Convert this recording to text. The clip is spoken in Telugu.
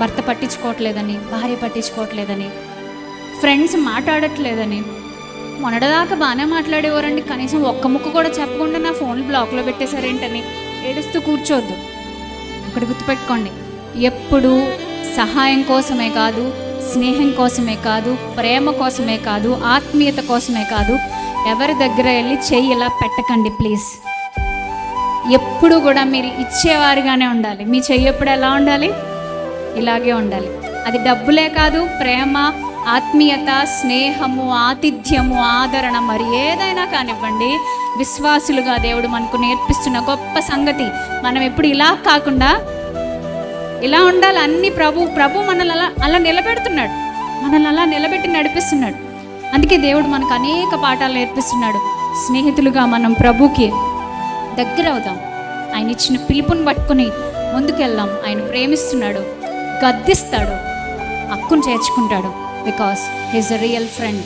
భర్త పట్టించుకోవట్లేదని భార్య పట్టించుకోవట్లేదని ఫ్రెండ్స్ మాట్లాడట్లేదని. మొన్నటిదాకా బాగానే మాట్లాడేవారండి. కనీసం ఒక్క ముక్క కూడా చెప్పకుండా నా ఫోన్ బ్లాక్లో పెట్టేశారేంటని. ఏడుస్తూ కూర్చోద్దు. ఇక్కడ గుర్తుపెట్టుకోండి. ఎప్పుడు సహాయం కోసమే కాదు స్నేహం కోసమే కాదు ప్రేమ కోసమే కాదు ఆత్మీయత కోసమే కాదు ఎవరి దగ్గర వెళ్ళి చెయ్యి ఇలా పెట్టకండి ప్లీజ్. ఎప్పుడు కూడా మీరు ఇచ్చేవారుగానే ఉండాలి. మీ చెయ్యి ఎప్పుడు ఎలా ఉండాలి? ఇలాగే ఉండాలి. అది డబ్బులే కాదు ప్రేమ ఆత్మీయత స్నేహము ఆతిథ్యము ఆదరణ మరి ఏదైనా కానివ్వండి విశ్వాసులుగా దేవుడు మనకు నేర్పిస్తున్న గొప్ప సంగతి. మనం ఎప్పుడు ఇలా కాకుండా ఇలా ఉండాలి. అన్ని ప్రభు ప్రభు మనల్ని అలా అలా నిలబెడుతున్నాడు. మనల్ని అలా నిలబెట్టి నడిపిస్తున్నాడు. అందుకే దేవుడు మనకు అనేక పాఠాలు నేర్పిస్తున్నాడు. స్నేహితులుగా మనం ప్రభుకి దగ్గర అవుదాం ఆయన ఇచ్చిన పిలుపుని పట్టుకొని ముందుకెళ్దాం. ఆయన ప్రేమిస్తున్నాడు. గద్దిస్తాడు. హక్కును చేర్చుకుంటాడు. Because he's a real friend